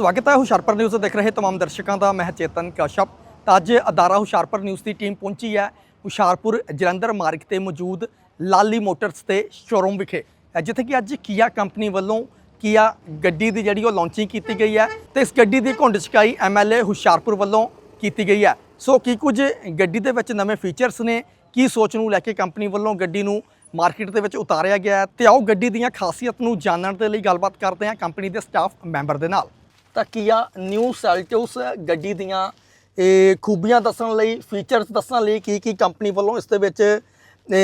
ਸਵਾਗਤ ਹੈ ਹੁਸ਼ਿਆਰਪੁਰ ਨਿਊਜ਼ ਦੇਖ ਰਹੇ तमाम ਦਰਸ਼ਕਾਂ ਦਾ ਮੈਂ ਚੇਤਨ ਕਸ਼ਪ ਤਾਂ ਅੱਜ ਅਦਾਰਾ ਹੁਸ਼ਿਆਰਪੁਰ ਨਿਊਜ਼ ਦੀ ਟੀਮ ਪਹੁੰਚੀ ਹੈ ਹੁਸ਼ਿਆਰਪੁਰ ਜਲੰਧਰ ਮਾਰਗ ਤੇ ਮੌਜੂਦ ਲਾਲੀ ਮੋਟਰਸ ਤੇ ਸ਼ੋਰੂਮ ਵਿਖੇ ਅ, ਜਿੱਥੇ ਕਿ ਅੱਜ ਕੀਆ ਕੰਪਨੀ ਵੱਲੋਂ ਕੀਆ ਗੱਡੀ ਦੀ ਜਿਹੜੀ ਉਹ ਲਾਂਚਿੰਗ ਕੀਤੀ ਗਈ ਹੈ ਤੇ ਇਸ ਗੱਡੀ ਦੀ ਘੁੰਡ ਚਕਾਈ ਐਮਐਲਏ ਹੁਸ਼ਿਆਰਪੁਰ ਵੱਲੋਂ ਕੀਤੀ ਗਈ ਹੈ ਸੋ ਕੀ ਕੁਝ ਗੱਡੀ ਦੇ ਵਿੱਚ ਨਵੇਂ ਫੀਚਰਸ ਨੇ ਕੀ ਸੋਚ ਨੂੰ ਲੈ ਕੇ ਕੰਪਨੀ ਵੱਲੋਂ ਗੱਡੀ ਨੂੰ ਮਾਰਕੀਟ ਦੇ ਵਿੱਚ ਉਤਾਰਿਆ ਗਿਆ ਹੈ ਤੇ ਆਓ ਗੱਡੀ ਦੀਆਂ ਖਾਸੀਅਤ ਨੂੰ ਜਾਣਨ ਦੇ ਲਈ ਗੱਲਬਾਤ ਕਰਦੇ ਹਾਂ ਕੰਪਨੀ ਦੇ ਸਟਾਫ ਮੈਂਬਰ ਦੇ ਨਾਲ ਤਾਂ ਕੀਆ ਨਿਊ ਸੈਲਟੋਸ ਗੱਡੀ ਦੀਆਂ ਇਹ ਖੂਬੀਆਂ ਦੱਸਣ ਲਈ ਫੀਚਰਸ ਦੱਸਣ ਲਈ ਕੀ ਕੀ ਕੰਪਨੀ ਵੱਲੋਂ ਇਸ ਦੇ ਵਿੱਚ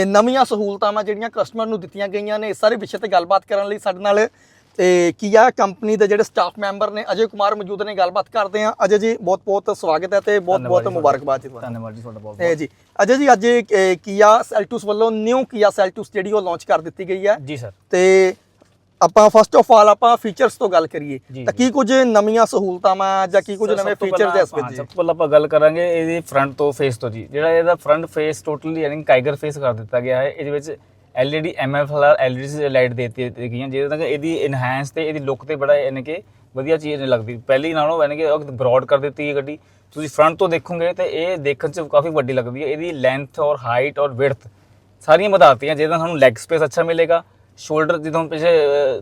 ਨਵੀਆਂ ਸਹੂਲਤਾਂ ਜਿਹੜੀਆਂ ਕਸਟਮਰ ਨੂੰ ਦਿੱਤੀਆਂ ਗਈਆਂ ਨੇ ਸਾਰੇ ਵਿਸ਼ੇ ਤੇ ਗੱਲਬਾਤ ਕਰਨ ਲਈ ਸਾਡੇ ਨਾਲ ਤੇ ਕੀਆ ਕੰਪਨੀ ਦੇ ਜਿਹੜੇ ਸਟਾਫ ਮੈਂਬਰ ਨੇ ਅਜੇ ਕੁਮਾਰ ਮੌਜੂਦ ਨੇ ਗੱਲਬਾਤ ਕਰਦੇ ਹਾਂ। ਅਜੇ ਜੀ ਬਹੁਤ ਬਹੁਤ ਸਵਾਗਤ ਹੈ ਤੇ ਬਹੁਤ ਬਹੁਤ ਮੁਬਾਰਕਬਾਦ ਜੀ ਤੁਹਾਨੂੰ ਧੰਨਵਾਦ ਜੀ ਤੁਹਾਡਾ ਬਹੁਤ ਇਹ ਜੀ ਅਜੇ ਜੀ ਅੱਜ ਕੀਆ ਸੈਲਟੋਸ ਵੱਲੋਂ ਨਿਊ ਕੀਆ ਸੈਲਟੋਸ ਜਿਹੜੀ ਉਹ ਲਾਂਚ ਕਰ ਦਿੱਤੀ ਗਈ ਹੈ। ਜੀ ਸਰ ਤੇ ਆਪਾਂ ਫਸਟ ਆਫ ਆਲ ਆਪਾਂ ਫੀਚਰਸ ਤੋਂ ਗੱਲ ਕਰੀਏ ਤਾਂ ਕੀ ਕੁਝ ਨਵੀਆਂ ਸਹੂਲਤਾਂ ਜਾਂ ਕੀ ਕੁਝ ਨਵੇਂ ਫੀਚਰਸ ਪਹਿਲਾਂ- ਇਸ ਵਿੱਚ? ਸਭ ਤੋਂ ਪਹਿਲਾਂ ਆਪਾਂ ਗੱਲ ਕਰਾਂਗੇ ਇਹਦੀ ਫਰੰਟ ਤੋਂ ਫੇਸ ਤੋਂ ਜੀ। ਜਿਹੜਾ ਇਹਦਾ ਫਰੰਟ ਫੇਸ ਟੋਟਲੀ ਯਾਨੀ ਕਾਈਗਰ ਫੇਸ ਕਰ ਦਿੱਤਾ ਗਿਆ ਹੈ। ਇਹਦੇ ਵਿੱਚ LED MFLR LED ਲਾਈਟ ਦੇਤੀ ਗਈਆਂ ਜਿਹਦੇ ਨਾਲ ਇਹਦੀ ਇਨਹੈਂਸ ਤੇ ਇਹਦੀ ਲੁੱਕ ਤੇ ਬੜਾ ਯਾਨੀ ਕਿ ਵਧੀਆ ਚੀਜ਼ ਲੱਗਦੀ। ਪਹਿਲੀ ਨਾਲੋਂ ਯਾਨੀ ਕਿ ਬ੍ਰੌਡ ਕਰ ਦਿੱਤੀ ਹੈ ਗੱਡੀ। ਤੁਸੀਂ ਫਰੰਟ ਤੋਂ ਦੇਖੋਗੇ ਤੇ ਇਹ ਦੇਖਣ 'ਚ ਕਾਫੀ ਵੱਡੀ ਲੱਗਦੀ ਹੈ। ਇਹਦੀ ਲੈਂਥ ਔਰ ਹਾਈਟ ਔਰ ਵਿਡਥ ਸਾਰੀਆਂ ਵਧਾਤੀਆਂ ਜਿਹਦੇ ਨਾਲ ਸਾਨੂੰ ਲੈਗ ਸਪੇਸ ਅੱਛਾ ਮਿਲੇਗਾ। ਸ਼ੋਲਡਰ ਜਦੋਂ ਪਿੱਛੇ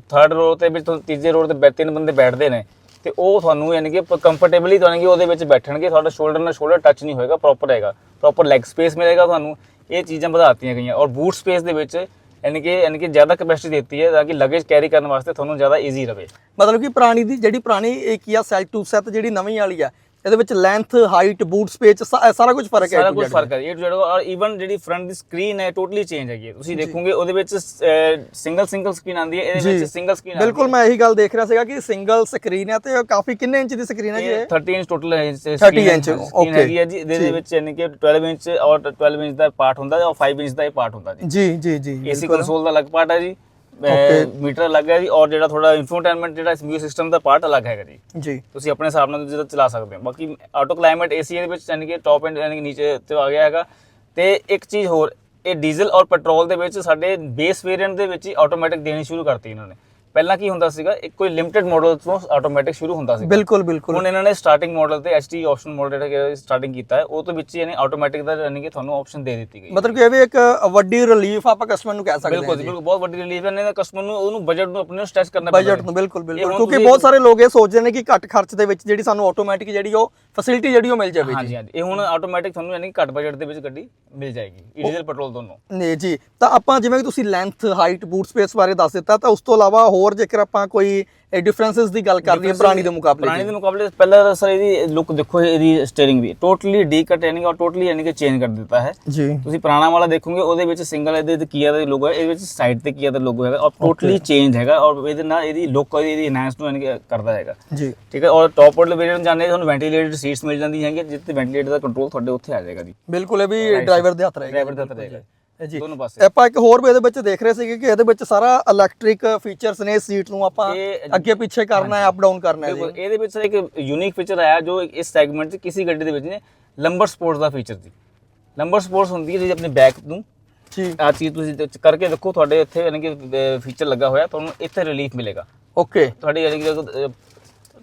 ਥਰਡ ਰੋ ਤੇ ਵਿੱਚ ਤੁਹਾਨੂੰ ਤੀਜੇ ਰੋ ਤੇ ਬੈ- ਤਿੰਨ ਬੰਦੇ ਬੈਠਦੇ ਨੇ, ਤੇ ਉਹ ਤੁਹਾਨੂੰ ਯਾਨੀ ਕਿ ਕੰਫਰਟੇਬਲੀ ਤੁਹਾਨੂੰ ਕਿ ਉਹਦੇ ਵਿੱਚ ਬੈਠਣਗੇ, ਤੁਹਾਡਾ ਸ਼ੋਲਡਰ ਨਾਲ ਸ਼ੋਲਡਰ ਟੱਚ ਨਹੀਂ ਹੋਏਗਾ ਪ੍ਰੋਪਰ ਰਹੇਗਾ ਪ੍ਰੋਪਰ ਲੈਗ ਸਪੇਸ ਮਿਲੇਗਾ ਤੁਹਾਨੂੰ, ਇਹ ਚੀਜ਼ਾਂ ਵਧਾਤੀਆਂ ਗਈਆਂ, ਔਰ ਬੂਟ ਸਪੇਸ ਦੇ ਵਿੱਚ ਯਾਨੀ ਕਿ ਯਾਨੀ ਕਿ ਜ਼ਿਆਦਾ ਕੈਪੈਸਿਟੀ ਦਿੱਤੀ ਹੈ, ਤਾਂ ਕਿ ਲਗੇਜ ਕੈਰੀ ਕਰਨ ਵਾਸਤੇ ਤੁਹਾਨੂੰ ਜ਼ਿਆਦਾ ਈਜ਼ੀ ਰਵੇ। ਮਤਲਬ ਕਿ ਪੁਰਾਣੀ ਦੀ, ਜਿਹੜੀ ਪੁਰਾਣੀ ਇਹ ਕੀਆ ਸੈਲਟੋਸ ਹੈ ਤੇ ਜਿਹੜੀ ਨਵੀਂ ਵਾਲੀ ਆ ਇਹਦੇ ਵਿੱਚ ਲੈਂਥ ਹਾਈਟ ਬੂਟ ਸਪੇਸ ਸਾਰਾ ਕੁਝ ਫ਼ਰਕ ਹੈ ਸਾਰਾ ਕੁਝ ਫ਼ਰਕ ਹੈ ਇਹ ਜਿਹੜਾ ਔਰ ਇਵਨ ਜਿਹੜੀ ਫਰੰਟ ਦੀ ਸਕਰੀਨ ਹੈ ਟੋਟਲੀ ਚੇਂਜ ਹੈਗੀ ਤੁਸੀਂ ਦੇਖੋਗੇ ਉਹਦੇ ਵਿੱਚ ਸਿੰਗਲ ਸਿੰਗਲ ਸਕਰੀਨ ਆਉਂਦੀ ਹੈ ਇਹਦੇ ਵਿੱਚ ਸਿੰਗਲ ਸਕਰੀਨ ਬਿਲਕੁਲ ਮੈਂ ਇਹੀ ਗੱਲ ਦੇਖ ਰਿਹਾ ਸੀਗਾ ਕਿ ਸਿੰਗਲ ਸਕਰੀਨ ਹੈ ਤੇ ਕਾਫੀ ਕਿੰਨੇ ਇੰਚ ਦੀ ਸਕਰੀਨ ਹੈ ਜੀ ਇਹ? 30 ਇੰਚ ਟੋਟਲ ਹੈ 30 ਇੰਚ, okay. ਹੈਗੀ ਹੈ ਜੀ। ਇਹਦੇ ਵਿੱਚ ਯਾਨੀ ਕਿ 12 ਇੰਚ ਔਰ 12 ਇੰਚ ਦਾ ਪਾਰਟ ਹੁੰਦਾ ਹੈ ਔਰ 5 ਇੰਚ ਦਾ ਇਹ ਪਾਰਟ ਹੁੰਦਾ ਜੀ। ਜੀ ਜੀ ਜੀ ਏਸੀ ਕੰਸੋਲ ਦਾ ਅਲੱਗ ਪਾਰਟ ਹੈ ਜੀ। ਮੀਟਰ ਅਲੱਗ ਹੈ ਜੀ ਔਰ ਜਿਹੜਾ ਥੋੜਾ ਇਨਫੋਟੇਨਮੈਂਟ ਜਿਹੜਾ ਮਿਊਜ਼ਿਕ ਸਿਸਟਮ ਦਾ ਪਾਰਟ ਅਲੱਗ ਹੈਗਾ ਜੀ। ਜੀ। ਤੁਸੀਂ ਆਪਣੇ ਹਿਸਾਬ ਨਾਲ ਜਿਹੜਾ ਚਲਾ ਸਕਦੇ ਹੋ। ਬਾਕੀ ਆਟੋ ਕਲਾਈਮੇਟ ਏਸੀ ਦੇ ਵਿੱਚ ਯਾਨੀ ਕਿ ਟੌਪ ਐਂਡ ਯਾਨੀ ਕਿ ਨੀਚੇ ਤੇ ਆ ਗਿਆ ਹੈਗਾ। ਤੇ ਇੱਕ ਚੀਜ਼ ਹੋਰ ਇਹ ਡੀਜ਼ਲ ਔਰ ਪੈਟਰੋਲ ਦੇ ਵਿੱਚ ਸਾਡੇ ਬੇਸ ਵੇਰੀਐਂਟ ਦੇ ਵਿੱਚ ਹੀ ਆਟੋਮੈਟਿਕ ਦੇਣੀ ਸ਼ੁਰੂ ਕਰਤੀ ਇਹਨਾਂ ਨੇ। ਪਹਿਲਾਂ ਕੀ ਹੁੰਦਾ ਸੀਗਾ ਇੱਕ ਕੋਈ ਲਿਮਟਿਡ ਮਾਡਲ ਤੋਂ ਆਟੋਮੈਟਿਕ ਸ਼ੁਰੂ ਹੁੰਦਾ ਸੀ ਬਿਲਕੁਲ ਬਿਲਕੁਲ। ਹੁਣ ਇਹਨਾਂ ਨੇ ਸਟਾਰਟਿੰਗ ਮਾਡਲ ਤੇ ਐਚਟੀ ਆਪਸ਼ਨ ਮਾਡਲ ਜਿਹੜਾ ਸਟਾਰਟਿੰਗ ਕੀਤਾ ਹੈ ਉਹ ਤੋਂ ਵਿੱਚ ਹੀ ਇਹਨੇ ਆਟੋਮੈਟਿਕ ਦਾ ਯਾਨੀ ਕਿ ਤੁਹਾਨੂੰ ਆਪਸ਼ਨ ਦੇ ਦਿੱਤੀ ਗਈ। ਮਤਲਬ ਕਿ ਇਹ ਵੀ ਇੱਕ ਵੱਡੀ ਰਿਲੀਫ ਆਪਾਂ ਕਸਟਮਰ ਨੂੰ ਕਹਿ ਸਕਦੇ ਹਾਂ ਬਿਲਕੁਲ ਬਹੁਤ ਵੱਡੀ ਰਿਲੀਫ ਹੈ। ਇਹਨਾਂ ਕਸਟਮਰ ਨੂੰ ਉਹਨੂੰ ਬਜਟ ਨੂੰ ਆਪਣੇ ਨੂੰ ਸਟ੍ਰੈਚ ਕਰਨਾ ਪੈਂਦਾ ਬਜਟ। ਨੂੰ ਬਿਲਕੁਲ ਬਿਲਕੁਲ। ਕਿਉਂਕਿ ਬਹੁਤ ਸਾਰੇ ਲੋਕ ਇਹ ਸੋਚਦੇ ਨੇ ਕਿ ਘੱਟ ਖਰਚ ਦੇ ਵਿੱਚ ਜਿਹੜੀ ਸਾਨੂੰ ਆਟੋਮੈਟਿਕ ਜਿਹੜੀ ਉਹ ਫੈਸਿਲਿਟੀ ਜਿਹੜੀ ਉਹ ਮਿਲ ਜਾਵੇ ਹਾਂਜੀ ਹਾਂਜੀ। ਇਹ ਹੁਣ ਆਟੋਮੈਟਿਕ ਤੁਹਾਨੂੰ ਯਾਨੀ ਕਿ ਘੱਟ ਬਜਟ ਦੇ ਵਿੱਚ ਗੱਡੀ ਮਿਲ ਜਾਏਗੀ ਡੀਜ਼ਲ ਪੈਟਰੋਲ ਦੋਨੋਂ। ਨੇ ਜੀ। ਤਾਂ ਆਪਾਂ ਜਿਵੇਂ ਕਿ ਤੁਸੀਂ ਲੈਂਥ ਹਾਈਟ ਬੂਟ ਸਪੇਸ ਬਾਰੇ ਦੱਸ ਦਿੱਤਾ ਤਾਂ ਉਸ ਤੋਂ ਇਲਾਵਾ ਹੋਰ ਜੇਕਰ ਆਪਾਂ ਕੋਈ ਡਿਫਰੈਂਸਸ ਦੀ ਗੱਲ ਕਰ ਲਈਏ ਪੁਰਾਣੀ ਦੇ ਮੁਕਾਬਲੇ ਪੁਰਾਣੀ। ਦੇ। ਮੁਕਾਬਲੇ ਪਹਿਲਾਂ ਸਰ ਇਹਦੀ ਲੁੱਕ ਦੇਖੋ ਇਹਦੀ ਸਟੀਅਰਿੰਗ ਦੀ ਟੋਟਲੀ ਡੀ ਕਟ ਯਾਨੀ ਕਿ ਟੋਟਲੀ ਯਾਨੀ ਕਿ ਚੇਂਜ ਕਰ ਦਿੱਤਾ ਹੈ। ਜੀ। ਤੁਸੀਂ ਪੁਰਾਣਾ ਵਾਲਾ ਦੇਖੋਗੇ ਉਹਦੇ ਵਿੱਚ ਸਿੰਗਲ ਇਹਦੇ ਤੇ ਕੀਆ ਦਾ ਲੋਗੋ ਹੈ ਇਹਦੇ ਵਿੱਚ ਸਾਈਡ ਤੇ ਕੀਆ ਦਾ ਲੋਗੋ ਹੈਗਾ ਔਰ ਟੋਟਲੀ ਚੇਂਜ ਹੈਗਾ ਔਰ ਇਹਦੇ ਨਾਲ ਇਹਦੀ ਲੁੱਕ ਇਹਦੀ ਇਨਹੈਂਸ ਨੂੰ ਯਾਨੀ ਕਿ ਕਰਦਾ ਹੈਗਾ। ਜੀ। ਠੀਕ ਹੈ ਔਰ ਟੌਪ ਮਾਡਲ ਵੇਰੀਐਂਟ ਜਾਂਦੇ ਤੁਹਾਨੂੰ ਵੈਂਟੀਲੇਟਡ ਸੀਟਸ ਮਿਲ ਜਾਂਦੀਆਂ ਹੈਗੀਆਂ ਜਿੱਥੇ ਵੈਂਟੀਲੇਟਰ ਦਾ ਕੰਟਰੋਲ ਤੁਹਾਡੇ ਉੱਥੇ ਆ ਜਾਏਗਾ ਜੀ। ਬਿਲਕੁਲ ਇਹ ਵੀ ਡਰਾਈਵਰ ਦੇ ਹੱਥ ਰਹੇਗਾ। ਡਰਾਈਵਰ ਦਾ ਤਾਂ ਰਹੇਗਾ। ਜੀ। ਦੋਨੋਂ ਪਾਸੇ। ਆਪਾਂ ਇੱਕ ਹੋਰ ਵੀ ਇਹਦੇ ਵਿੱਚ ਦੇਖ ਰਹੇ ਸੀਗੇ ਕਿ ਇਹਦੇ ਵਿੱਚ ਸਾਰਾ ਇਲੈਕਟ੍ਰਿਕ ਫੀਚਰਸ ਨੇ ਸੀਟ ਨੂੰ ਆਪਾਂ ਅੱਗੇ ਪਿੱਛੇ ਕਰਨਾ ਹੈ ਅਪ ਡਾਊਨ ਕਰਨਾ ਹੈ ਜੀ। ਬਿਲਕੁਲ ਇਹਦੇ ਵਿੱਚ ਇੱਕ ਯੂਨੀਕ ਫੀਚਰ ਆਇਆ ਜੋ ਇਸ ਸੈਗਮੈਂਟ 'ਚ ਕਿਸੇ ਗੱਡੀ ਦੇ ਵਿੱਚ ਨੇ ਲੰਬਰ ਸਪੋਰਟਸ ਦਾ ਫੀਚਰ ਸੀ ਲੰਬਰ ਸਪੋਰਟਸ ਹੁੰਦੀ ਹੈ ਜਿਹੜੀ ਆਪਣੇ ਬੈਕ ਨੂੰ। ਜੀ। ਆ ਚੀਜ਼ ਤੁਸੀਂ ਕਰਕੇ ਦੇਖੋ ਤੁਹਾਡੇ ਇੱਥੇ ਯਾਨੀ ਕਿ ਫੀਚਰ ਲੱਗਾ ਹੋਇਆ ਤੁਹਾਨੂੰ ਇੱਥੇ ਰਿਲੀਫ ਮਿਲੇਗਾ। ਓਕੇ ਤੁਹਾਡੀ ਯਾਨੀ ਕਿ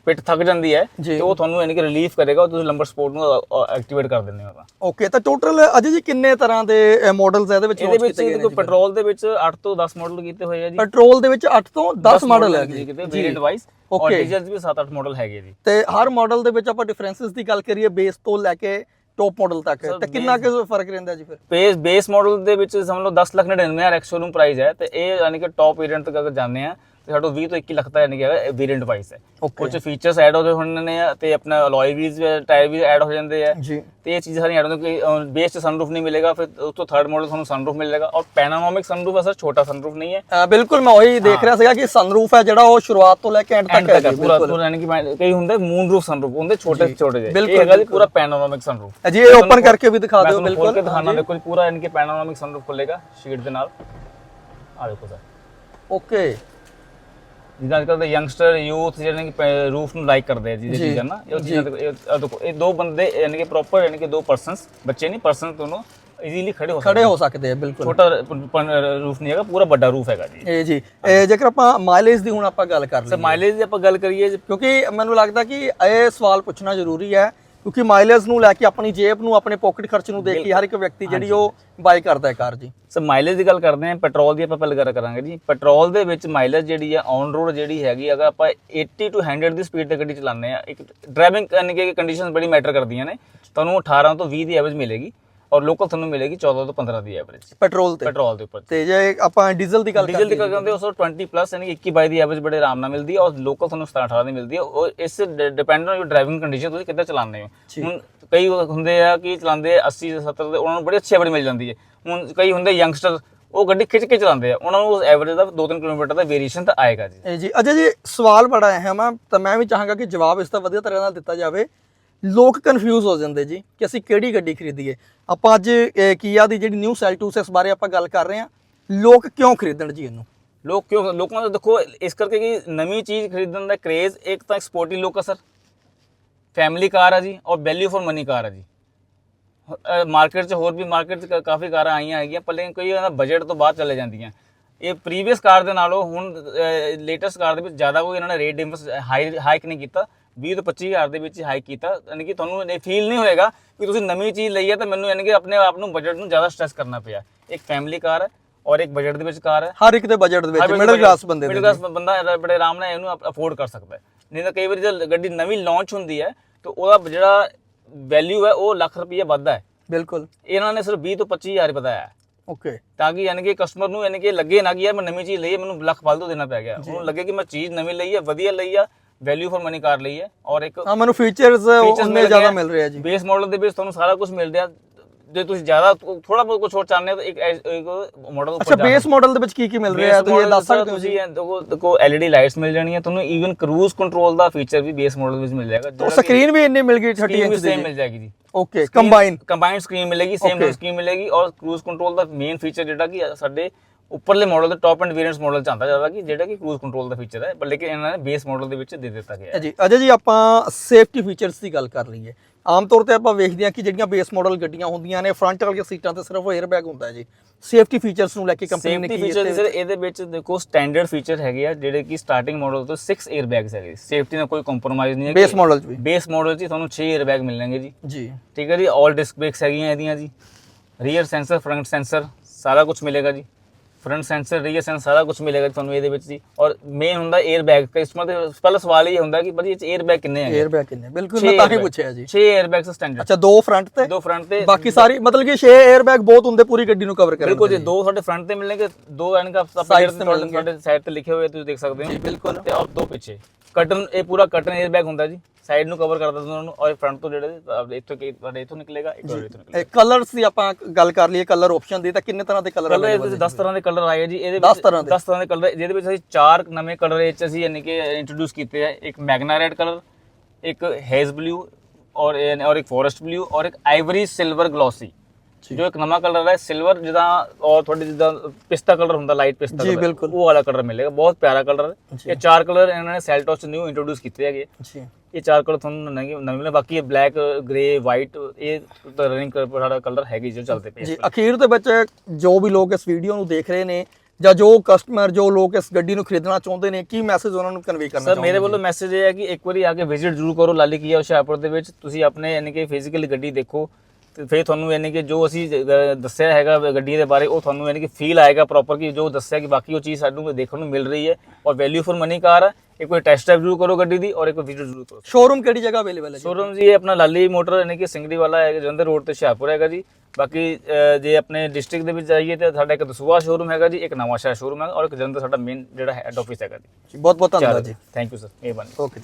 ਪਿੱਠ ਥੱਕ ਜਾਂਦੀ ਹੈ। ਤੇ ਉਹ ਤੁਹਾਨੂੰ ਯਾਨੀ ਕਿ ਰਿਲੀਫ ਕਰੇਗਾ ਤੁਸੀਂ ਲੰਬਰ ਸਪੋਰਟ ਨੂੰ ਐਕਟੀਵੇਟ ਕਰ ਦਿੰਦੇ ਹੋ ਤਾਂ ਓਕੇ ਤਾਂ ਟੋਟਲ ਅਜੇ ਜੀ ਕਿੰਨੇ ਤਰ੍ਹਾਂ ਦੇ ਮਾਡਲਸ ਇਹਦੇ ਵਿੱਚ ਇਹਦੇ ਵਿੱਚ ਕੋਈ? ਪੈਟਰੋਲ ਦੇ ਵਿੱਚ 8 ਤੋਂ 10 ਮਾਡਲ ਕੀਤੇ ਹੋਏ ਆ ਜੀ। ਪੈਟਰੋਲ ਦੇ ਵਿੱਚ 8 ਤੋਂ 10 ਮਾਡਲ ਹੈ ਜੀ। ਕਿਤੇ ਵੇਰੀਐਂਟ ਵਾਈਜ਼ ਔਰ Okay. ਡੀਜ਼ਲ ਵੀ 7-8 ਮਾਡਲ ਹੈਗੇ ਜੀ। ਤੇ ਹਰ ਮਾਡਲ ਦੇ ਵਿੱਚ ਆਪਾਂ ਡਿਫਰੈਂਸਸ ਦੀ ਗੱਲ ਕਰੀਏ ਬੇਸ ਤੋਂ ਲੈ ਕੇ ਟੌਪ ਮਾਡਲ ਤੱਕ। ਤੇ ਕਿੰਨਾ ਕੁ ਫ਼ਰਕ ਰਹਿੰਦਾ ਜੀ ਫਿਰ? ਬੇਸ ਬੇਸ ਮਾਡਲ ਦੇ ਵਿੱਚ ਸਮਝ ਲਓ 10 ਲੱਖ 99000 ਐਕਸ ਸ਼ੋਰੂਮ ਪ੍ਰਾਈਸ ਹੈ ਤੇ ਇਹ ਯਾਨੀ ਕਿ ਟੌਪ ਵੇਰੀਐਂਟ ਤੱਕ ਅਗਰ ਜਾਂਦੇ ਆ ਤੇ ਸਾਡਾ 20 ਤੋਂ 21 ਲੱਖ ਦਾ ਯਾਨੀ ਕਿ ਵੇਰੀਐਂਟ ਵਾਈਜ਼ ਹੈ. ਉਹ ਚ ਫੀਚਰਸ ਐਡ ਹੋ ਗਏ ਹੁਣ ਨੇ ਤੇ ਆਪਣਾ ਅਲੋਏ ਵੀਲਸ ਟਾਇਰ ਵੀ ਐਡ ਹੋ ਜਾਂਦੇ ਆ। ਜੀ। ਤੇ ਇਹ ਚੀਜ਼ਾਂ ਸਾਰੀਆਂ ਐਡ ਹੁੰਦੀਆਂ ਕਿ ਬੇਸ ਚ ਸਨਰੂਫ ਨਹੀਂ ਮਿਲੇਗਾ ਫਿਰ ਉਸ ਤੋਂ ਥਰਡ ਮਾਡਲ ਤੁਹਾਨੂੰ ਸਨਰੂਫ ਮਿਲੇਗਾ ਔਰ ਪੈਨਾਨੋਮਿਕ ਸਨਰੂਫ ਹੈ ਸਰ ਛੋਟਾ ਸਨਰੂਫ ਨਹੀਂ ਹੈ। ਬਿਲਕੁਲ ਮੈਂ ਉਹੀ ਦੇਖ ਰਿਹਾ ਸੀਗਾ ਕਿ ਸਨਰੂਫ ਹੈ ਜਿਹੜਾ ਉਹ ਸ਼ੁਰੂਆਤ ਤੋਂ ਲੈ ਕੇ ਐਂਡ ਤੱਕ ਹੈ ਹੈ ਪੂਰਾ ਪੂਰਾ ਯਾਨੀ ਕਿ ਕਈ ਹੁੰਦੇ ਮੂਨ ਰੂਫ ਸਨਰੂਫ ਹੁੰਦੇ ਛੋਟੇ ਛੋਟੇ ਜਿਹੇ। ਬਿਲਕੁਲ, ਇਹ ਹੈਗਾ ਜੀ ਪੂਰਾ ਪੈਨਾਨੋਮਿਕ ਸਨਰੂਫ ਜੀ ਇਹ ਓਪਨ ਕਰਕੇ ਵੀ ਦਿਖਾ ਦਿਓ ਖੋਲ ਬਿਲਕੁਲ। ਕੇ ਦਿਖਾਣਾ ਦੇਖੋ ਜੀ ਪੂਰਾ ਯਾਨੀ ਕਿ ਪੈਨਾਨੋਮਿਕ ਸਨਰੂਫ ਖੁੱਲੇਗਾ ਸ਼ੀਟ ਦੇ ਨਾਲ। ਆ ਦੇਖੋ ਸਰ ਓਕੇ ਜਿੱਦਾਂ ਅੱਜ ਕੱਲ੍ਹ ਦੇ ਯੰਗਸਟਰ ਯੂਥ ਜਿਹੜੇ ਕਿ ਰੂਫ ਨੂੰ ਲਾਈਕ ਕਰਦੇ ਆ ਜੀ ਜੀ, ਚੀਜ਼ਾਂ ਨਾ। ਇਹ ਚੀਜ਼ਾਂ ਇਹ ਦੋ ਬੰਦੇ ਯਾਨੀ ਕਿ ਪ੍ਰੋਪਰ ਯਾਨੀ ਕਿ ਦੋ ਪਰਸਨਸ ਬੱਚੇ ਨਹੀਂ ਪਰਸਨ ਦੋਨੋਂ ਈਜ਼ੀਲੀ ਖੜੇ ਹੋ ਖੜੇ ਹੋ ਸਕਦੇ ਆ ਬਿਲਕੁਲ। ਛੋਟਾ ਰੂਫ ਨਹੀਂ ਹੈਗਾ ਪੂਰਾ ਵੱਡਾ ਰੂਫ ਹੈਗਾ ਜੀ। ਇਹ ਜੀ। ਇਹ ਜੇਕਰ ਆਪਾਂ ਮਾਈਲੇਜ ਦੀ ਹੁਣ ਆਪਾਂ ਗੱਲ ਕਰ ਸਰ ਲਈਏ। ਮਾਈਲੇਜ ਦੀ ਆਪਾਂ ਗੱਲ ਕਰੀਏ ਕਿਉਂਕਿ ਮੈਨੂੰ ਲੱਗਦਾ ਕਿ ਇਹ ਸਵਾਲ ਪੁੱਛਣਾ ਜ਼ਰੂਰੀ ਹੈ ਕਿਉਂਕਿ ਮਾਈਲੇਜ ਨੂੰ ਲੈ ਕੇ ਆਪਣੀ ਜੇਬ ਨੂੰ ਆਪਣੇ ਪਾਕਟ ਖਰਚ ਨੂੰ ਦੇਖ ਕੇ ਹਰ ਇੱਕ ਵਿਅਕਤੀ ਜਿਹੜੀ ਉਹ ਬਾਈ ਕਰਦਾ ਹੈ ਕਾਰ ਜੀ। ਸਰ ਮਾਈਲੇਜ ਦੀ ਗੱਲ ਕਰਦੇ ਹਾਂ ਪੈਟਰੋਲ ਦੀ ਆਪਾਂ ਪਹਿਲਾਂ ਗੱਲ ਕਰਾਂਗੇ ਜੀ। ਪੈਟਰੋਲ ਦੇ ਵਿੱਚ ਮਾਈਲੇਜ ਜਿਹੜੀ ਹੈ ਔਨ ਰੋਡ ਜਿਹੜੀ ਹੈਗੀ ਅਗਰ ਆਪਾਂ 80 ਟੂ 100 ਦੀ ਸਪੀਡ ਤੇ ਗੱਡੀ ਚਲਾਉਂਦੇ ਆ ਇੱਕ ਡਰਾਈਵਿੰਗ ਕਰਨੇ ਦੀ ਕੰਡੀਸ਼ਨਸ ਬੜੀ ਮੈਟਰ ਕਰਦੀਆਂ ਨੇ। ਤੁਹਾਨੂੰ 18 ਤੋਂ 20 ਦੀ ਐਵਰੇਜ ਮਿਲੇਗੀ। ਔਰ ਲੋਕਲ ਤੁਹਾਨੂੰ ਮਿਲੇਗੀ 14 ਤੋਂ 15 ਦੀ ਐਵਰੇਜ ਪੈਟਰੋਲ ਤੇ। ਪੈਟਰੋਲ ਦੇ ਉੱਪਰ। ਤੇ ਜੇ ਆਪਾਂ ਡੀਜ਼ਲ ਦੀ ਗੱਲ ਡੀਜ਼ਲ ਦੀ ਗੱਲ ਕਰਦੇ ਉਸ 20 ਪਲੱਸ ਯਾਨੀ ਕਿ 21 22 ਦੀ ਐਵਰੇਜ ਬੜੇ ਆਰਾਮ ਨਾਲ ਮਿਲਦੀ ਹੈ ਔਰ ਲੋਕਲ ਤੁਹਾਨੂੰ 17 18 ਦੀ ਮਿਲਦੀ ਹੈ। ਉਹ ਇਸ depend on your driving condition ਤੁਸੀਂ ਕਿੱਦਾਂ ਚਲਾਉਂਦੇ ਹੋ। ਹੁਣ ਕਈ ਹੁੰਦੇ ਆ ਕਿ ਚਲਾਉਂਦੇ ਆ 80 70 ਦੇ ਉਹਨਾਂ ਨੂੰ ਬੜੀ ਅੱਛੀ ਐਵਰੇਜ ਮਿਲ ਜਾਂਦੀ ਹੈ। ਹੁਣ ਕਈ ਹੁੰਦੇ ਯੰਗਸਟਰ ਉਹ ਗੱਡੀ ਖਿੱਚ ਕੇ ਚਲਾਉਂਦੇ ਆ। ਉਹਨਾਂ ਨੂੰ ਉਸ ਐਵਰੇਜ ਦਾ 2-3 ਕਿਲੋਮੀਟਰ ਦਾ ਵੇਰੀਏਸ਼ਨ ਤਾਂ ਆਏਗਾ ਜੀ। ਜੀ ਅਜੇ ਜੀ ਸਵਾਲ ਬੜਾ ਅਹਿਮ ਆ। ਤਾਂ ਮੈਂ ਵੀ ਚਾਹਾਂਗਾ ਕਿ ਜਵਾਬ ਇਸ ਦਾ ਵਧੀਆ ਤਰ੍ਹਾਂ ਨਾਲ ਦਿੱਤਾ ਜਾਵੇ। ਲੋਕ ਕਨਫਿਊਜ਼ ਹੋ ਜਾਂਦੇ ਜੀ ਕਿ ਅਸੀਂ ਕਿਹੜੀ ਗੱਡੀ ਖਰੀਦੀਏ। ਆਪਾਂ ਅੱਜ ਕੀਆ ਦੀ ਜਿਹੜੀ ਨਿਊ ਸੈਲਟੂਸ ਇਸ ਬਾਰੇ ਆਪਾਂ ਗੱਲ ਕਰ ਰਹੇ ਹਾਂ। ਲੋਕ ਕਿਉਂ ਖਰੀਦਣ ਜੀ ਇਹਨੂੰ? ਲੋਕ ਕਿਉਂ, ਲੋਕਾਂ ਦਾ ਦੇਖੋ, ਇਸ ਕਰਕੇ ਕਿ ਨਵੀਂ ਚੀਜ਼ ਖਰੀਦਣ ਦਾ ਕਰੇਜ਼ ਇੱਕ ਤਾਂ ਸਪੋਰਟੀ ਲੋਕ ਆ ਸਰ। ਫੈਮਿਲੀ ਕਾਰ ਆ ਜੀ, ਔਰ ਵੈਲਿਊ ਫॉर ਮਨੀ ਕਾਰ ਆ ਜੀ। ਮਾਰਕੀਟ 'ਚ ਹੋਰ ਵੀ ਮਾਰਕੀਟ 'ਚ ਕ- ਕਾਫੀ ਕਾਰਾਂ ਆਈਆਂ ਹੈਗੀਆਂ, ਪਰ ਲੇਕਿਨ ਕਈ ਉਹਨਾਂ ਬਜਟ ਤੋਂ ਬਾਅਦ ਚਲੇ ਜਾਂਦੀਆਂ। ਇਹ ਪ੍ਰੀਵੀਅਸ ਕਾਰ ਦੇ ਨਾਲੋਂ ਹੁਣ ਲੇਟੈਸਟ ਕਾਰ ਦੇ ਵਿੱਚ ਜ਼ਿਆਦਾ ਕੋਈ ਇਹਨਾਂ ਨੇ ਰੇਟ ਡਿਫਰੈਂਸ ਹਾਈ ਹਾਈਕ ਨਹੀਂ ਕੀਤਾ। 20 ਤੋਂ 25000 ਦੇ ਵਿੱਚ ਹਾਈਕ ਕੀਤਾ ਯਾਨੀ ਕਿ ਤੁਹਾਨੂੰ ਇਹ ਫੀਲ ਨਹੀਂ ਹੋਏਗਾ ਕਿ ਤੁਸੀਂ ਨਵੀਂ ਚੀਜ਼ ਲਈ ਹੈ ਤਾਂ ਮੈਨੂੰ ਯਾਨੀ ਕਿ ਆਪਣੇ ਆਪ ਨੂੰ ਬਜਟ ਨੂੰ ਜ਼ਿਆਦਾ ਸਟ੍ਰੈਸ ਕਰਨਾ ਪਿਆ। ਇੱਕ ਫੈਮਿਲੀ ਕਾਰ ਹੈ ਔਰ ਇੱਕ ਬਜਟ ਦੇ ਵਿੱਚ ਕਾਰ ਹੈ। ਹਰ ਇੱਕ ਦੇ ਬਜਟ ਦੇ ਵਿੱਚ ਮਿਡਲ ਕਲਾਸ ਬੰਦੇ ਦੇ ਮਿਡਲ ਕਲਾਸ ਬੰਦਾ ਬੜੇ ਆਰਾਮ ਨਾਲ ਇਹਨੂੰ ਅਫੋਰਡ ਕਰ ਸਕਦਾ ਹੈ। ਨਹੀਂ ਤਾਂ ਕਈ ਵਾਰੀ ਜਦ ਗੱਡੀ ਨਵੀਂ ਲਾਂਚ ਹੁੰਦੀ ਹੈ ਤਾਂ ਉਹਦਾ ਜਿਹੜਾ ਵੈਲਿਊ ਹੈ ਉਹ ਲੱਖ ਰੁਪਏ ਵੱਧਦਾ ਹੈ। ਬਿਲਕੁਲ। ਇਹਨਾਂ ਨੇ ਸਿਰਫ 20 ਤੋਂ 25000 ਬਤਾਇਆ ਓਕੇ ਤਾਂ ਕਿ ਯਾਨੀ ਕਿ ਕਸਟਮਰ ਨੂੰ ਯਾਨੀ ਕਿ ਲੱਗੇ ਨਾ ਕਿ ਯਾਰ ਮੈਂ ਨਵੀਂ ਚੀਜ਼ ਲਈ ਹੈ ਮੈਨੂੰ ਲੱਖ ਫਾਲਤੂ ਦੇਣਾ ਪੈ ਗਿਆ। ਉਹਨੂੰ ਲੱਗੇ ਕਿ ਮੈਂ ਚੀਜ਼ ਨਵੀਂ ਲਈ ਹੈ ਵਧੀਆ ਲਈ ਆ ਵੈਲਿਊ ਫॉर ਮਨੀ ਕਾਰ ਲਈ ਹੈ ਔਰ ਇੱਕ ਹਾਂ ਮੈਨੂੰ ਫੀਚਰਸ ਉਹਨੇ ਜ਼ਿਆਦਾ ਮਿਲ ਰਿਹਾ ਜੀ। ਬੇਸ ਮਾਡਲ ਦੇ ਵਿੱਚ ਤੁਹਾਨੂੰ ਸਾਰਾ ਕੁਝ ਮਿਲ ਰਿਹਾ। ਜੇ ਤੁਸੀਂ ਜ਼ਿਆਦਾ ਥੋੜਾ ਬਹੁਤ ਕੁਝ ਹੋਰ ਚਾਹੁੰਦੇ ਹੋ ਤਾਂ ਇੱਕ ਇੱਕ ਮਾਡਲ ਉੱਪਰ ਅੱਛਾ ਬੇਸ ਮਾਡਲ ਦੇ ਵਿੱਚ ਕੀ ਕੀ ਮਿਲ ਰਿਹਾ ਹੈ? ਤੁਸੀਂ ਦੱਸ ਸਕਦੇ ਹੋ ਇਹ ਦੇਖੋ ਦੇਖੋ LED ਲਾਈਟਸ ਮਿਲ ਜਾਣੀਆਂ ਤੁਹਾਨੂੰ ਈਵਨ ਕਰੂਜ਼ ਕੰਟਰੋਲ ਦਾ ਫੀਚਰ ਵੀ ਬੇਸ ਮਾਡਲ ਵਿੱਚ ਮਿਲ ਜਾਏਗਾ। ਸਕਰੀਨ ਵੀ ਇੰਨੀ ਮਿਲ ਗਈ 30 ਸਕਰੀਨ ਵੀ ਇੰਚ ਦੀ ਸੇਮ ਮਿਲ ਜਾਏਗੀ ਜੀ। ਓਕੇ ਕੰਬਾਈਨ ਕੰਬਾਈਨਡ ਸਕਰੀਨ ਮਿਲੇਗੀ ਸੇਮ. ਸਕਰੀਨ ਮਿਲੇਗੀ ਔਰ ਕਰੂਜ਼ ਕੰਟਰੋਲ ਦਾ ਮੇਨ ਫੀਚਰ ਜਿਹੜਾ ਕਿ ਸਾਡੇ ਉੱਪਰਲੇ ਮਾਡਲ ਦੇ ਟਾਪ ਐਂਡ ਵੇਰੀਐਂਟਸ ਮਾਡਲ ਚ ਆਂਦਾ ਜਾਂਦਾ ਕਿ ਜਿਹੜਾ ਕਿ ক্রুজ ਕੰਟਰੋਲ ਦਾ ਫੀਚਰ ਹੈ ਪਰ ਲੇਕਿਨ ਇਹਨਾਂ ਨੇ ਬੇਸ ਮਾਡਲ ਦੇ ਵਿੱਚ ਦੇ ਦਿੱਤਾ ਗਿਆ ਹੈ। ਜੀ ਅਜੇ ਜੀ ਆਪਾਂ ਸੇਫਟੀ ਫੀਚਰਸ ਦੀ ਗੱਲ ਕਰ ਲਈਏ। ਆਮ ਤੌਰ ਤੇ ਆਪਾਂ ਵੇਖਦੇ ਹਾਂ ਕਿ ਜਿਹੜੀਆਂ ਬੇਸ ਮਾਡਲ ਗੱਡੀਆਂ ਹੁੰਦੀਆਂ ਨੇ ਫਰੰਟ ਵਾਲੀਆਂ ਸੀਟਾਂ ਤੇ ਸਿਰਫ 에ਅਰ ਹੁੰਦਾ ਹੈ ਜੀ। ਸੇਫਟੀ ਫੀਚਰਸ ਨੂੰ ਲੈ ਕੇ ਕੰਪਨੀ ਨੇ ਕੀ ਫੀਚਰ ਸਰ ਇਹਦੇ ਵਿੱਚ ਦੇਖੋ ਸਟੈਂਡਰਡ ਫੀਚਰ ਹੈਗੇ ਆ ਜਿਹੜੇ ਕਿ ਸਟਾਰਟਿੰਗ ਮਾਡਲ ਤੋਂ 6 에ਅਰ ਹੈਗੇ। ਸੇਫਟੀ ਨਾਲ ਕੋਈ ਕੰਪਰੋਮਾਈਜ਼ ਨਹੀਂ ਹੈ ਬੇਸ ਮਾਡਲ ਚ ਵੀ। ਬੇਸ ਮਾਡਲ ਚ ਤੁਹਾਨੂੰ 6 에ਅਰ ਬੈਗ ਮਿਲਣਗੇ ਜੀ। ਜੀ। ਠੀਕ ਹੈ ਜੀ? ਆਲ ਡਿਸਕ ਬ੍ਰੇਕਸ ਹੈਗੀਆਂ ਇਹਦੀਆਂ ਜੀ। ਰੀਅਰ ਸੈਂਸਰ ਫਰੰਟ ਸੈਂਸਰ ਸਾਰਾ ਕੁਝ ਮਿਲੇਗਾ ਜੀ। ਫਰੰਟ ਸੈਂਸਰ ਰੀਅਰ ਸੈਂਸ ਸਾਰਾ ਕੁਝ ਮਿਲੇਗਾ ਤੁਹਾਨੂੰ ਇਹਦੇ ਵਿੱਚ ਜੀ। ਔਰ ਮੇਨ ਹੁੰਦਾ 에ਅਰ ਬੈਗ ਕਸਟਮਰ ਦੇ ਪਹਿਲਾ ਸਵਾਲ ਇਹ ਹੁੰਦਾ ਕਿ ਭਾਜੀ ਇਹ 에ਅਰ ਬੈਗ ਕਿੰਨੇ ਹੈਗੇ? 에ਅਰ ਬੈਗ ਕਿੰਨੇ? ਬਿਲਕੁਲ ਮੈਂ ਤਾਂ ਹੀ ਪੁੱਛਿਆ ਜੀ। 6 에ਅਰ ਸਟੈਂਡਰਡ ਅੱਛਾ ਦੋ ਫਰੰਟ ਤੇ? ਦੋ ਫਰੰਟ ਤੇ। ਬਾਕੀ ਸਾਰੀ ਮਤਲਬ ਕਿ 6 에ਅਰ ਬਹੁਤ ਹੁੰਦੇ ਪੂਰੀ ਗੱਡੀ ਨੂੰ ਕਵਰ ਕਰਨ ਬਿਲਕੁਲ ਜੀ ਦੋ ਤੁਹਾਡੇ ਫਰੰਟ ਤੇ ਮਿਲਣਗੇ ਦੋ ਐਨਕਪ ਤੁਹਾਡੇ ਸਾਈਡ ਤੇ ਲਿਖੇ ਹੋਏ ਤੁਸੀਂ ਦੇਖ ਸਕਦੇ ਹੋ। ਬਿਲਕੁਲ। ਤੇ ਔਰ ਦੋ ਪਿੱਛੇ। ਕਟਨ ਇਹ ਪੂਰਾ ਕਟਨ 에ਅਰ ਬੈਗ ਹੁੰਦਾ ਜੀ। ਸਾਈਡ ਨੂੰ ਕਵਰ ਕਰਦਾ ਤੁਹਾਨੂੰ ਨੂੰ ਔਰ ਫਰੰਟ ਤੋਂ ਜਿਹੜੇ ਇੱਥੋਂ ਕਿ ਤੁਹਾਡੇ ਇੱਥੋਂ ਨਿਕਲੇਗਾ ਇੱਕ ਹੋਰ ਇੱਥੋਂ ਨਿਕਲੇਗਾ। ਕਲਰਸ ਦੀ ਆਪਾਂ ਗੱਲ ਕਰ ਲਈਏ ਕਲਰ ਆਪਸ਼ਨ ਦੀ ਤਾਂ ਕਿੰਨੇ ਤਰ੍ਹਾਂ ਦੇ ਕਲਰ ਇਹਦੇ ਵਿੱਚ 10 ਤਰ੍ਹਾਂ ਦੇ ਕਲਰ ਆਏ ਜੀ। ਇਹਦੇ ਵਿੱਚ 10 ਤਰ੍ਹਾਂ ਦੇ। 10 ਤਰ੍ਹਾਂ ਦੇ ਕਲਰ ਜਿਹਦੇ ਵਿੱਚ ਅਸੀਂ ਚਾਰ ਨਵੇਂ ਕਲਰ ਇਹ 'ਚ ਅਸੀਂ ਯਾਨੀ ਕਿ ਇੰਟਰੋਡਿਊਸ ਕੀਤੇ ਆ। ਇੱਕ ਮੈਗਨਾ ਰੈਡ ਕਲਰ ਇੱਕ ਹੇਜ਼ ਬਲੂ ਔਰ ਔਰ ਇੱਕ ਫੋਰੈਸਟ ਬਲੂ ਔਰ ਇੱਕ ਆਈਵਰੀ ਸਿਲਵਰ ਗਲੋਸੀ ਜੋ। ਇੱਕ ਨਵਾਂ ਕਲਰ ਹੈ ਸਿਲਵਰ ਜਿੱਦਾਂ ਔਰ ਤੁਹਾਡੇ ਜਿੱਦਾਂ ਪਿਸਤਾ ਕਲਰ ਹੁੰਦਾ ਲਾਈਟ ਪਿਸਤਾ ਜੀ, ਬਿਲਕੁਲ। ਉਹ ਵਾਲਾ ਕਲਰ ਮਿਲੇਗਾ ਬਹੁਤ ਪਿਆਰਾ ਕਲਰ। ਇਹ ਚਾਰ ਕਲਰ ਇਹਨਾਂ ਨੇ ਸੈਲਟੋਸ ਚ ਨਿਊ ਇੰਟਰੋਡਿਊਸ ਕੀਤੇ ਹੈਗੇ। ਜੀ। ਇਹ ਚਾਰ ਕਲਰ ਤੁਹਾਨੂੰ ਨਵੇਂ ਨਵੇਂ ਬਾਕੀ ਇਹ ਬਲੈਕ ਗ੍ਰੇ ਵਾਈਟ ਇਹ ਤਾਂ ਰਨਿੰਗ ਸਾਡਾ ਕਲਰ ਹੈਗੇ ਜੋ ਚੱਲਦੇ ਪਏ ਜੀ ਅਖੀਰ ਦੇ ਵਿੱਚ ਜੋ ਵੀ ਲੋਕ ਇਸ ਵੀਡੀਓ ਨੂੰ ਦੇਖ ਰਹੇ ਨੇ ਜਾਂ ਜੋ ਕਸਟਮਰ ਜੋ ਲੋਕ ਇਸ ਗੱਡੀ ਨੂੰ ਖਰੀਦਣਾ ਚਾਹੁੰਦੇ ਨੇ ਕੀ ਮੈਸੇਜ ਉਹਨਾਂ ਨੂੰ ਕਨਵੇ ਕਰਨਾ ਸਰ ਮੇਰੇ ਵੱਲੋਂ ਮੈਸੇਜ ਇਹ ਹੈ ਕਿ ਇੱਕ ਵਾਰੀ ਆ ਕੇ ਵਿਜ਼ਿਟ ਜ਼ਰੂਰ ਕਰੋ ਲਾਲੀ ਕੀਆ ਹੁਸ਼ਿਆਰਪੁਰ ਦੇ ਵਿੱਚ। ਤੁਸੀਂ ਆਪਣੇ ਯਾਨੀ ਕਿ ਫਿਜ਼ੀਕਲੀ ਗੱਡੀ ਦੇਖੋ। ਤੇ ਫਿਰ ਤੁਹਾਨੂੰ ਯਾਨੀ ਕਿ ਜੋ ਅਸੀਂ ਦੱਸਿਆ ਹੈਗਾ ਗੱਡੀ ਦੇ ਬਾਰੇ ਉਹ ਤੁਹਾਨੂੰ ਯਾਨੀ ਕਿ ਫੀਲ ਆਏਗਾ ਪ੍ਰੋਪਰ ਕਿ ਜੋ ਦੱਸਿਆ ਕਿ ਬਾਕੀ ਉਹ ਚੀਜ਼ ਸਾਨੂੰ ਦੇਖਣ ਨੂੰ ਮਿਲ ਰਹੀ ਹੈ ਔਰ ਵੈਲਿਊ ਫॉर ਮਨੀ ਕਾਰ ਹੈ ਇੱਕ ਵਾਰੀ ਟੈਸਟ ਡਰਾਈਵ ਜ਼ਰੂਰ ਕਰੋ ਗੱਡੀ ਦੀ ਔਰ ਇੱਕ ਵਿਜ਼ਿਟ ਜ਼ਰੂਰ ਕਰੋ। ਸ਼ੋਰੂਮ ਕਿਹੜੀ ਜਗ੍ਹਾ ਅਵੇਲੇਬਲ ਹੈ ਸ਼ੋਰੂਮ ਜੀ ਇਹ ਆਪਣਾ ਲਾਲੀ ਮੋਟਰ ਯਾਨੀ ਕਿ ਸਿੰਗੜੀ ਵਾਲਾ ਹੈ ਜਲੰਧਰ ਰੋਡ ਤੇ ਹੁਸ਼ਿਆਰਪੁਰ ਹੈਗਾ ਜੀ। ਬਾਕੀ ਜੇ ਆਪਣੇ ਡਿਸਟ੍ਰਿਕਟ ਦੇ ਵਿੱਚ ਜਾਈਏ ਤੇ ਸਾਡਾ ਇੱਕ ਦਸੂਆ ਸ਼ੋਰੂਮ ਹੈਗਾ ਜੀ ਇੱਕ ਨਵਾਂ ਸ਼ਹਿਰ ਸ਼ੋਰੂਮ ਹੈਗਾ ਔਰ ਇੱਕ ਜਲੰਧਰ ਸਾਡਾ ਮੇਨ ਜਿਹੜਾ ਹੈਡ ਆਫਿਸ ਹੈਗਾ ਜੀ। ਬਹੁਤ ਬਹੁਤ ਧੰਨਵਾਦ ਜੀ। ਥੈਂਕ ਯੂ ਸਰ ਮਿਹਰਬਾਨੀ। ਓਕੇ